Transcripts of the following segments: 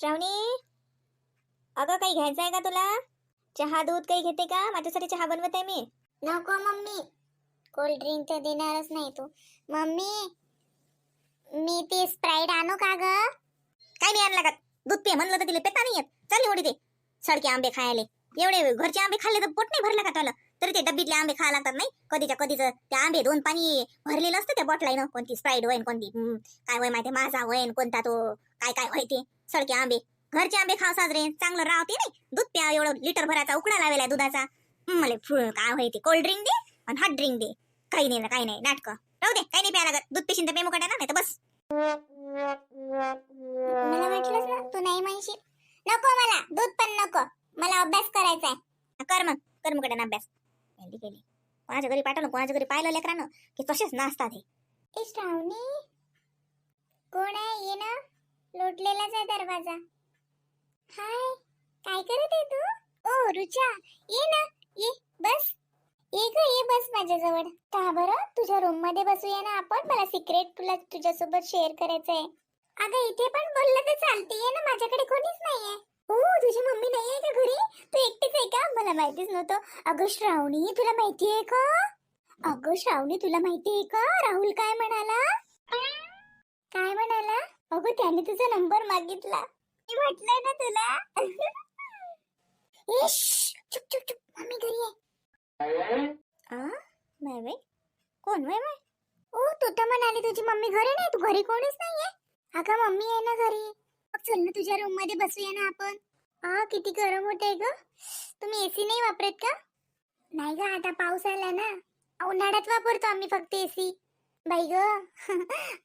श्रावणी? अगं काही घ्यायचं आहे का तुला? चहा दूध काही घेते का? माझ्यासाठी चहा बनवत आहे मी. नको मम्मी. कोल्ड ड्रिंक तर देणारच नाही तू. मम्मी मी ते स्प्राईट आणू का ग? काय नाही आणला का दूध पे म्हणलं तर तिला पेता नाही येत. चल एवढी ते सडके आंबे खायले. एवढे घरचे आंबे खाल्ले तर पोट नाही भरलं का त्याला? तरी ते डब्बीतले आंबे खायला लागतात नाही? कधीच्या कधीच ते आंबे दोन पाणी भरलेलं असतं त्या बॉटलाईनं कोणती स्प्राईट होईन कोणती हम्म, काय होय माहिती माझा होईन कोणता तो काय काय होय ते? सडके आंबे. घरचे आंबे खाव साजरे. चांगलं राहते नाही. दूध प्या एवढं. लिटर भराचा उकडा लावेला दुधाचा. मला फुल काय होय ते. कोल्ड ड्रिंक दे आणि हॉट ड्रिंक दे. काही नाही ना काही नाही. नाटक. राहू दे. काही नाही प्या लागत. दूध पिशीन तर पेमो काढा नाही तर बस. मला वाटलंच ना तू नाही म्हणशील. नको मला. दूध पण नको. मला अभ्यास करायचा आहे कर मग. कर मग कडे अभ्यास. केली केली. कोणाच्या घरी पाठवलं? कोणाच्या घरी पाहिलं लेकरानं? की तसेच नाचतात हे? श्रावणी. कोण आहे? ये ना. लोटलेलाच आहे दरवाजा. हाय काय करत आहे तू? ओ रुचा ये ना ये बस. ये ग ये बस माझ्याजवळ. का बरं तुझ्या रूममध्ये बसूया ना आपण? मला सिक्रेट तुला तुझ्यासोबत शेअर करायचं आहे अगं इथे पण बोललं तर चालते. ना माझ्याकडे कोणीच नाहीये. ओ तुझी मम्मी नाही आहे का घरी? तू एकटीच आहे का? मला माहितीच नव्हतं. अगं श्रावणी तुला माहिती आहे का? अगं श्रावणी तुला माहिती आहे का? राहुल काय म्हणाला? काय म्हणाला? अगं त्याने तुझा नंबर मागितला. मी म्हटलंय ना तुला. ए, चुप चुप चुप. मम्मी घरी आहे. आ? नाही बाई. कोण वय बाई? ओ तू तर म्हणाली तुझी मम्मी घरी नाही. तू घरी कोणीच नाहीये. अगं मम्मी आहे ना घरी. मग चल ना तुझ्या रूममध्ये बसूया ना आपण. हा किती गरम होते ग. तुम्ही एसी नाही वापरत का? नाही ग आता पाऊस आला ना. उन्हाळ्यात वापरतो आम्ही फक्त एसी बाई ग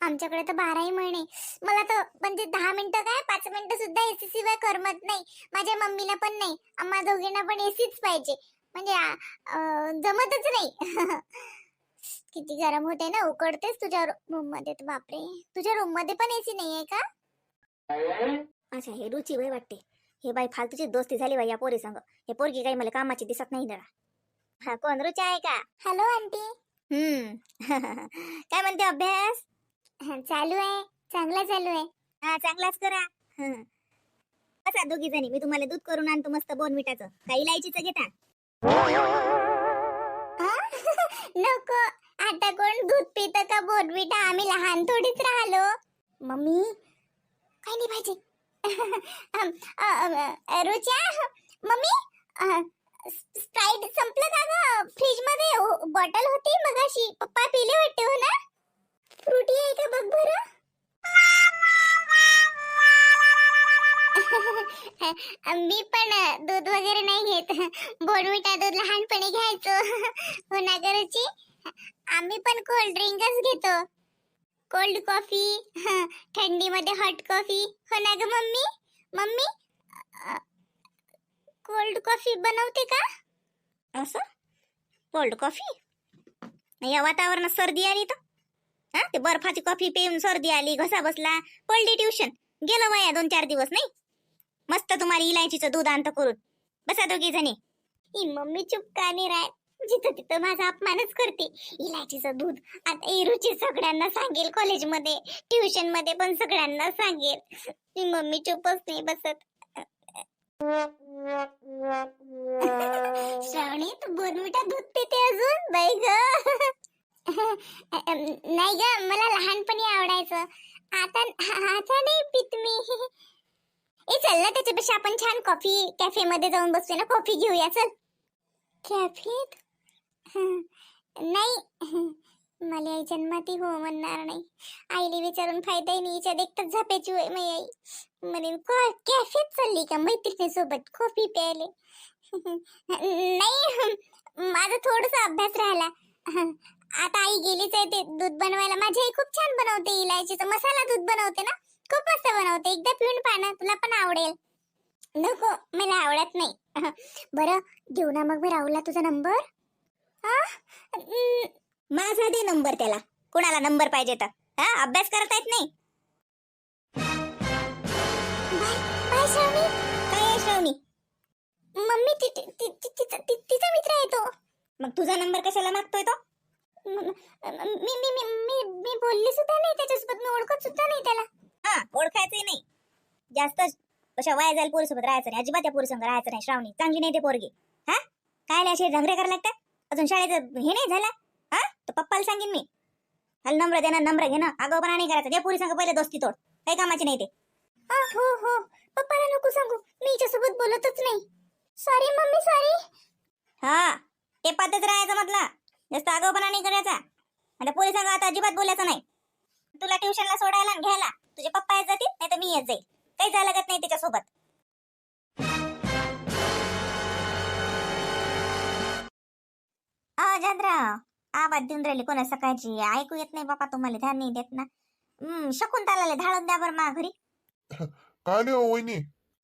आमच्याकडे तर बाराही महिने. मला तर म्हणजे दहा मिनिटं काय पाच मिनिटं सुद्धा एसी शिवाय करमत नाही. माझ्या मम्मीला पण नाही. आम्हा दोघींना पण एसीच पाहिजे. म्हणजे जमतच नाही. किती गरम होते ना उकडतेस तुझ्या रूममध्ये तर बापरे. तुझ्या रूममध्ये पण एसी नाही आहे का? अच्छा हे रुची बाई वाटते. हे बाई फालतूची दोस्ती झाली बाई या पोरी संग हे पोरगी काही मला कामाची दिसत नाही जरा. हा कोण? रुची आहे का? Hello aunty. हम्म. काय म्हणते अभ्यास? चालू आहे. चांगला चालू आहे. हा चांगलाच करा. हं. बसा दोघी जणी. मी तुम्हाला दूध करून आणतो मस्त बोन मिठाचं. काही इलायचीचं घेता? नको. आता कोण दूध पितं का बोनविटा आम्ही लहान थोडीच राहिलो. मम्मी काही नाही पाहिजे. अम, अ, अ, अ, मम्मी? अ, स- स्प्राईट संपलं का ग? फ्रीजमध्ये हो, बॉटल होती मगाशी. पप्पा पिले वाटते हो ना? फ्रुटी आहे का बघ बरं? मी पण दूध वगैरे नाही घेत. बोनविटा दूध लहानपणी घ्यायचो. हो ना आम्ही पण कोल्ड ड्रिंकच घेतो. कोल्ड कॉफी थंडीमध्ये हॉट कॉफी हो ना ग मम्मी? मम्मी? कोल्ड कॉफी बनवते का? असं? Cold coffee? या वातावरणात सर्दी आली तर? हा? ते बर्फाची कॉफी पिऊन सर्दी आली घसा बसला. पडली ट्युशन. गेलं वया दोन चार दिवस नाही? मस्त तुम्हाला इलायचीचं दूध आणतं करून. बसा दोघी जणी. ही मम्मी चुप का नाही राय जिथं तिथं माझा अपमानच करते. इलायचीचं दूध आता ही रुची सगळ्यांना सांगेल कॉलेजमध्ये ट्युशनमध्ये पण सगळ्यांना सांगेल. ही मम्मी चुपच नाही बसत. श्रावणी तू बोनविटा दूध पिते अजून? बाई ग. नाही ग मला लहानपणी आवडायचं. आता आता नाही पित मी. ए चल ना त्याच्यापेक्षा आपण छान कॉफी कॅफे मध्ये जाऊन बसूया ना कॉफी घेऊया चल. कॅफेत नाही. मला आई जन्माती हो म्हणणार नाही. आईला विचारून फायदा नाही. हिच्या देखतच झाप्याची होय मी आई. म्हणेन काय कॅफेत चालली का मैत्रिणी सोबत कॉफी प्यायले. नाही माझा थोडासा अभ्यास राहिला. आता आई गेलीच आहे ते दूध बनवायला. माझी आई खूप छान बनवते इलायचीचं मसाला दूध बनवते ना. खूप मस्त बनवते. एकदा पिऊन पाना तुला पण आवडेल. नको मला आवडत नाही. बरं देऊ ना मग. मी राहुला तुझा नंबर. हा माझा दे नंबर त्याला. कोणाला नंबर पाहिजे तर. हा अभ्यास करता येत नाही? बाय श्रावणी. काय आहे श्रावणी? मम्मी ति- ति- ति- ति- तिचा ति- तिचा मित्र आहे तो. मग तुझा नंबर कशाला मागतोय तो? म- म- मी मी मी मी मी बोलली सुद्धा नाही त्याच्यासोबत. मी ओळखत सुद्धा नाही त्याला. हा ओळखायचंही नाही. जास्त कशा वाया जायला पोरीसोबत राहायचं नाही. अजिबात त्या पोरीसंग राहायचं नाही. श्रावणी चांगली नाही ते पोरगी. हा? काय नाही असे धंगरे करायला लागतात? अजून शाळेचं हे नाही झाला? हा? तर पप्पाला सांगेन मी. हल नम्र देणं नम्र घेणं आगाऊपणा नाही करायचं. त्या पोरी संग पहिले दोस्ती तोड. काही कामाची नाही ते. हो हो. पप्पाला नको सांगू. मी हिच्यासोबत बोलतच नाही. सॉरी मम्मी सॉरी हा ते पद्धत राहायचं म्हटलं. जास्त आगाऊपणा नाही करायचा. आणि पोरी संग आता अजिबात बोलायचं नाही. तुला ट्युशनला सोडायला आणि घ्यायला. तुझे पप्पा येत जातील नाही तर मी येत जाईल. काही झालं लागत नाही त्याच्यासोबत आ जादराव आवाज देऊन राहिली कोणा सकाळची. ऐकू येत नाही बापा तुम्हाला ध्यान नाही देत ना. हम्म शकुंतलाला धाडून द्या बरं मा घरी. काय नाही हो वहिनी.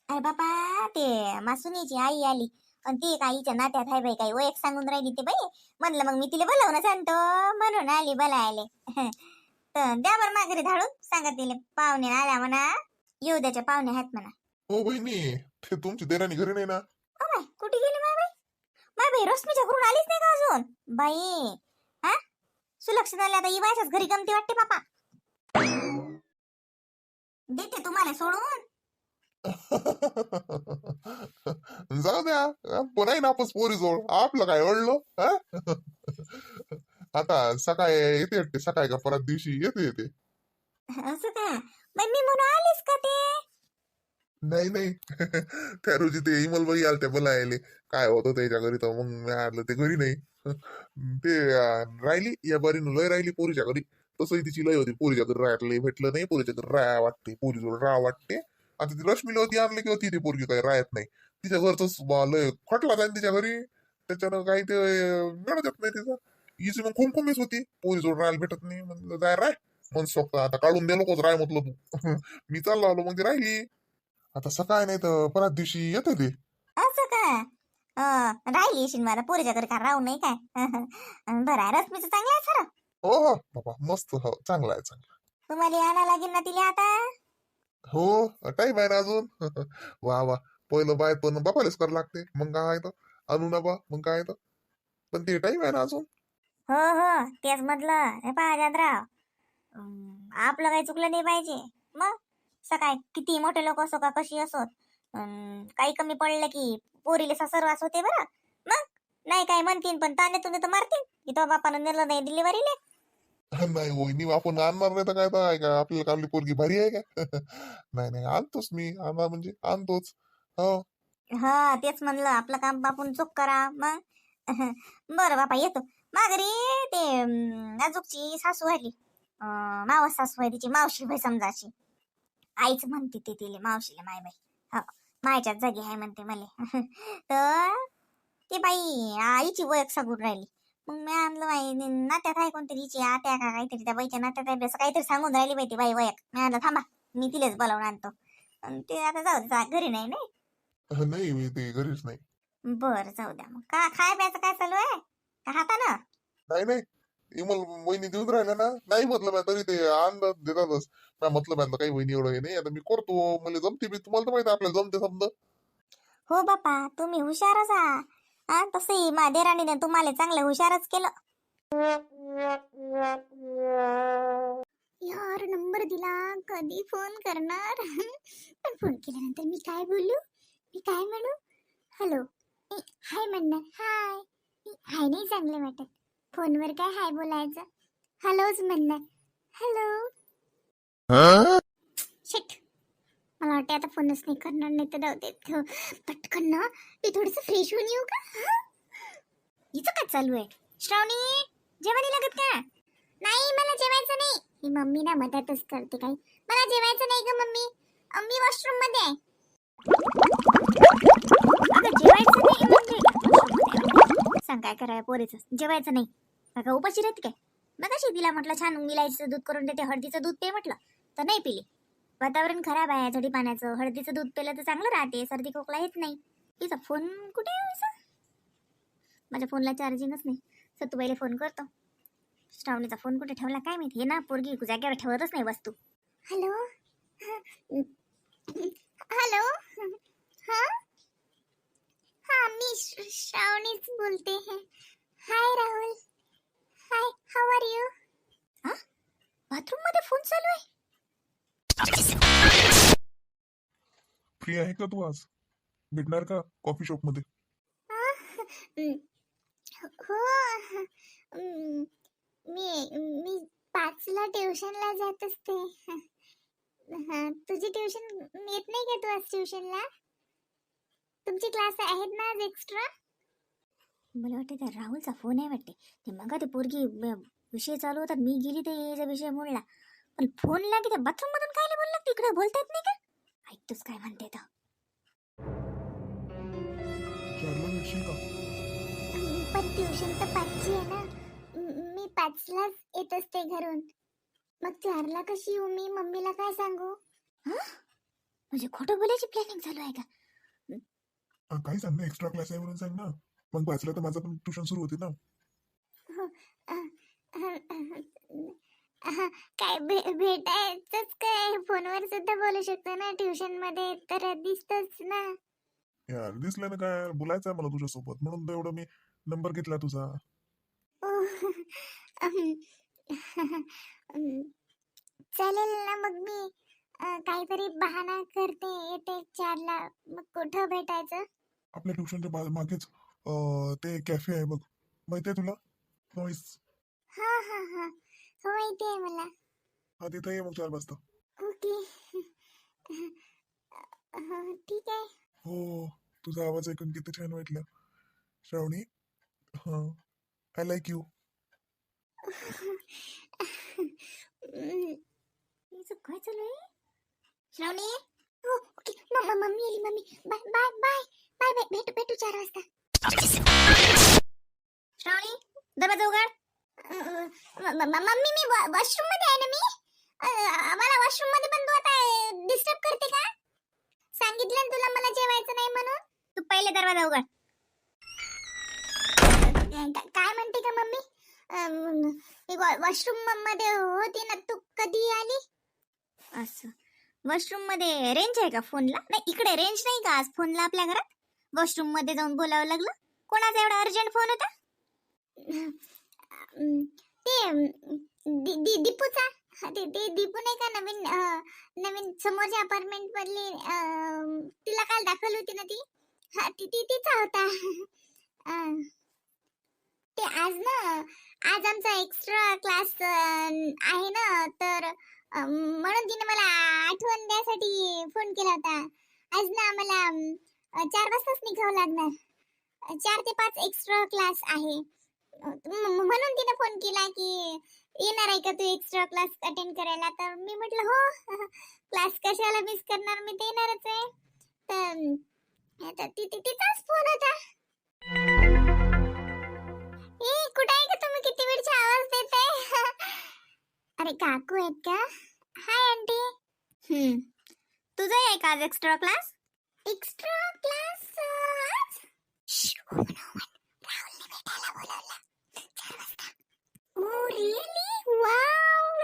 अरे बापा ते मासुनीची आई आली. पण ती एक आईच्या नात्यात आहे बाई काही. ओळख सांगून राहिली ते बाई. म्हणलं मग मी तिला बोलावून सांगतो. म्हणून आली बोलायले. तर द्या बरं माघारी धाडून. सांगा तिला पाहुणे आल्या म्हणा. येऊ द्याच्या पाहुणे आहेत म्हणा. हो बहिणी ते तुमची देराणी घरी नाही ना. कुठे गेली माय बाई? माय बाई रश्मीच्या घरून आलीच नाही का अजून? बाई हा? सुलक्षित आल्या आता इवायच्याच घरी गमती वाटते बापा. देते तुम्हाला सोडून. जाऊ द्या. पण आहे ना आपण पोरी जोड आपलं काय हा? आता सकाळी येते वाटते सकाळी का परत दिवशी येते येते. असं का? बाई मी म्हणून आलीस का ते? नाही नाही. त्या रोजी ते इमलबाई आलते बोलायले. काय होतं त्याच्या घरी तर मग मी आलं ते घरी नाही. ते राहिली? या बरीनं लय राहिली पोरीच्या घरी. तसंही तिची लय होती. पोरीच्या घरी राहायला लय भेटलं नाही. पोरीच्या घरी राहा वाटते पोरीजवळ राह वाटते आता ती रश्मीला होती आणली की होती ती पोरगी काही राहत नाही. तिच्या घरच लय खटला जाईल तिच्या घरी. त्याच्यानं काही ते मिळत येत नाही तिचं. हिची मग खुमखुमीच होती. पोरीजवळ राहायला भेटत नाही. म्हणलं जाय राय मन स्वप्न आता काढून दे नकोच राय म्हटलं तू. मी चाललो आलो मग ती राहिली. आता सकाळ नाही तर परत दिवशी येते ते. असं राहिली येशील मला पोरीच्या घरी का राहू नाही काय? बरं आहे रश्मीचं चांगलं आहे खरं? हो हो बाबा मस्त हो चांगला आहे चांगला तुम्हाला आणा लागेल ना तिला आता? हो टाईम आहे ना अजून? वा वा पहिलं बाय पण बापालेच करावं लागते. मग काय तर? आणू ना बा मग काय तर? पण ते टाईम आहे ना अजून? हो हो तेच म्हटलं हे पहा जादराव आपलं काही चुकलं नाही पाहिजे. मग? सकाळी किती मोठे लोक असो का कशी असोत? अं, काही कमी पडलं की पोरीले सासरवास होते बरं. मग? नाही काय म्हणतीन पण ताने तर मारतील की तो बापानं नेलं नाही डिलिव्हरीले. नाही वहिनी आपण आणणार नाही तर काय तर आहे का? आपल्याला आपली पोरगी भारी आहे का? नाही नाही आणतोच मी. आणणार म्हणजे आणतोच. हो. हा तेच म्हणलं. आपलं काम आपण चूक करा. मग? बरं बापा येतो. माघारी ते नाजूकची सासू आली. मावस सासू आहे तिची. मावशी भाई समजाची आईच म्हणते ते तिले मावशीला माय बाई हो. मायच्याच जागी आहे म्हणते मला. तर ते बाई आईची ओळख सांगून राहिली. मग मी आणलं बाई नात्यात आहे कोणतरी हिची आत्या का काहीतरी त्या बाईच्या नात्यात आहे असं काहीतरी सांगून राहिली बाई ती बाई ओळख. मी आणलं थांबा मी तिलेच बोलावून आणतो. ते आता जाऊ दे, जा घरी नाही नाही? नाही मी ते घरीच नाही. बर जाऊ द्या मग. का खाय प्यायचं काय चालू आहे? का हाता ना नाही नाही. इमल वहिनी देऊन राहिल्या ना? नाही म्हटलं मी तरी ते आणलं देतातच मी म्हटलं मी काही वहिनी एवढं हे नाही आता मी करतो. मला जमते मी तुम्हाला तर माहिती आहे आपल्याला जमते समजा. हो बापा तुम्ही हुशारच आहा हा तसंही मादेराणीने तुम्हाला चांगलं हुशारच केलं. यार नंबर दिला कधी फोन करणार? पण फोन केल्यानंतर मी काय बोलू? मी काय म्हणू? हॅलो हाय म्हणणार हाय हाय नाही चांगलं वाटत. फोनवर काय हाय बोलायचं? हॅलोच म्हणणार हॅलो शिट मला वाटते आता फोनच नाही करणार नाही तर जाऊ दे. पटकन ना मी थोडस फ्रेश होऊन येऊ का? हिचं काय चालू आहे? श्रावणी जेवणी लागत का? नाही मला जेवायचं नाही. ही मम्मी ना मदतच करते काही. मला जेवायचं नाही का मम्मी. अं, मी वॉशरूममध्ये आहे. जेवायचं नाही म्हणजे सांग काय करायला पोरीचं. जेवायचं नाही. अगं उपाशी राहते काय? मग कशी दिला म्हटलं छान मिलायचं दूध करून देते हळदीचं दूध पे म्हटलं तर नाही पिली. वातावरण खराब आहे झडी पाण्याचं. हळदीचं दूध पेलं तर चांगलं राहते सर्दी खोकला येत नाही. तिचा फोन कुठे माझ्या फोनला चार्जिंगच नाही. सत्तूबाईला फोन करतो. श्रावणीचा फोन कुठे ठेवला काय माहिती? हे ना पोरगी जागेवर ठेवतच नाही वस्तू. हॅलो? हॅलो? हा. हा मी श्र- श्रावणीच बोलते है. Hi Rahul hi how are you बाथरूममध्ये फोन चालू आहे. फ्री आहे का तू आज? भेटणार का कॉफी शॉपमध्ये? हं, हो हं, मी मी पाचला ट्युशनला जात असते. हा तुझी ट्युशन येत नाही का तू आज ट्युशनला तुमची क्लास आहेत ना आज एक्स्ट्रा मला वाटतं त्या राहुलचा फोन आहे वाटते. ते मग ते पोरगी विषय चालू होता मी गेली तर याचा विषय बोलला. पण फोन लागे त्या बाथरूम मधून काय बोलला तिकडे बोलता येत नाही का? ऐकतोच काय म्हणते तर चारला भेटशील का? पण ट्युशन तर पाचची आहे ना. म- मी पाचलाच येत असते घरून. मग चारला कशी येऊ? मी मम्मीला काय सांगू? म्हणजे खोटं बोलायची प्लॅनिंग चालू आहे का? काही सांग ना एक्स्ट्रा क्लास आहे म्हणून सांग ना. मग वाचलं तर माझं पण ट्युशन सुरू होते ना. काय भेटायचंच काय? फोनवर सुद्धा बोलू शकतो ना ट्युशनमध्ये तर दिसतच ना. यार दिसलं ना काय? बोलायचं आहे मला तुझ्यासोबत. म्हणून तर एवढं मी नंबर घेतला तुझा. चालेल ना मग मी काहीतरी बहाणा करते. येते चारला मग कुठं भेटायचं? आपल्या ट्युशनच्या मागेच ते कॅफे आहे बघ. माहिती आहे तुला? नॉईस हा हा हा. हो माहिती आहे मला. हा तिथे ये मग चार वाजता. ओके. ठीक आहे. हो तुझा आवाज ऐकून किती छान वाटलं. श्रावणी हा आय लाईक यू काय चालू आहे? श्रावणी? हो ओके. मम्मी आली mummy. Bye bye bye. Bye bye भेटू भेटू चार वाजता. श्रावणी दरवाजा उघड. म- म- मम्मी मी वॉशरूममध्ये आहे ना मी? अं, मला वॉशरूममध्ये पण तू आता डिस्टर्ब करते का? सांगितलं ना तुला मला जेवायचं नाही म्हणून? तू पहिले दरवाजा उघड. का- काय म्हणते का मम्मी? मी वॉशरूममध्ये होती ना तू कधी आली? असं. वॉशरूममध्ये रेंज आहे का फोनला? नाही इकडे रेंज नाही का आज फोनला आपल्या घरात? वॉशरूममध्ये जाऊन बोलावं लागलं? कोणाचा एवढा अर्जंट फोन होता? ते दि- दि- दीपूचा. हा, ते ते दीपू नाही का नवीन नवीन समोरच्या अपार्टमेंट मधली तिला काल दाखवली होती ना ती? हा ती तिचा होता. ते आज ना आज आमचा एक्स्ट्रा क्लास आहे ना तर म्हणून तिने मला आठवण द्यासाठी फोन केला होता. आज ना आम्हाला चार वाजताच निघावं लागणार. चार ते पाच एक्स्ट्रा क्लास आहे. म्हणून तिने फोन केला की येणार आहे का तू एक्स्ट्रा क्लास अटेंड करायला? तर मी म्हटलं हो क्लास कशाला मिस करणार? मी ते येणारच आहे. तर तिचाच फोन होता. ए कुठे आहे का तुम्ही? किती वेळचा आवाज देते अरे काकू आहेत का? Hi aunty. हम्म. तुझा आहे का आज एक्स्ट्रा क्लास एक्स्ट्रा क्लास आज राहुलने भेटायला चार वाजता ओ रिअली वाव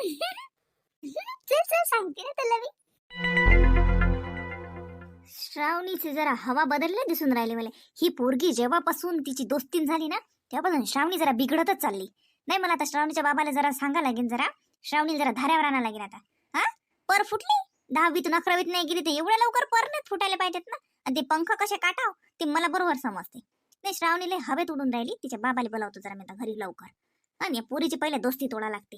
चल चल सांगते ना तुला मी श्रावणीची जरा हवा बदलली दिसून राहिले मला. ही पोरगी जेव्हापासून तिची दोस्तीन झाली ना तेव्हापासून श्रावणी जरा बिघडतच चालली. नाही मला आता श्रावणीच्या बाबाला जरा सांगा लागेल जरा. श्रावणी जरा धाऱ्यावर आणा लागेल आता. हा? पर फुटली? दहावीतून अकरावीत नाही गेली ते एवढ्या लवकर पर नाही फुटायला पाहिजेत ना. आणि ते पंख कसे काटाव ते मला बरोबर समजते. नाही श्रावणीला हवेत उडून राहिली. तिच्या बाबाला बोलावतो जरा मी आता घरी लवकर. आणि या पोरीची पहिले दोस्ती तोडा लागते.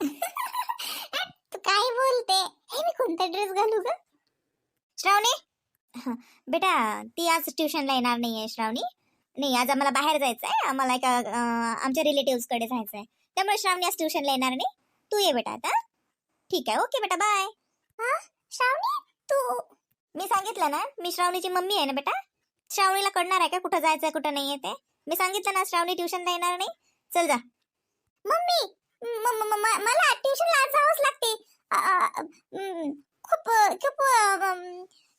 तू काय बोलते? हे मी कोणता ड्रेस घालू ग? श्रावणी? बेटा ती आज ट्युशनला येणार नाहीये श्रावणी. नाही आज आम्हाला बाहेर जायचं आहे आम्हाला एका आमच्या रिलेटिव्हकडे जायचं आहे त्यामुळे श्रावणी आज ट्युशनला येणार नाही. तू ये बेटा आता. ठीक आहे ओके बेटा बाय श्रावणी? तू मी सांगितलं ना मी श्रावणीची मम्मी आहे ना बेटा. श्रावणीला कळणार आहे का कुठं जायचं कुठं नाही ते? मी सांगितलं ना श्रावणी ट्युशनला येणार नाही. चल जा. मम्मी म- म- मला ट्युशनला आज जावंच लागते. खूप खूप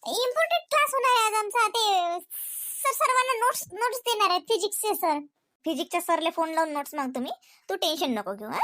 इम्पॉर्टंट क्लास होणार आहे आज आमचा. ते सर सर्वांना नोट्स नोट्स देणार आहेत फिजिक्सचे सर फिजिक्सच्या सरले फोन लावून नोट्स मागतो मी. तू टेन्शन नको घेऊ हा?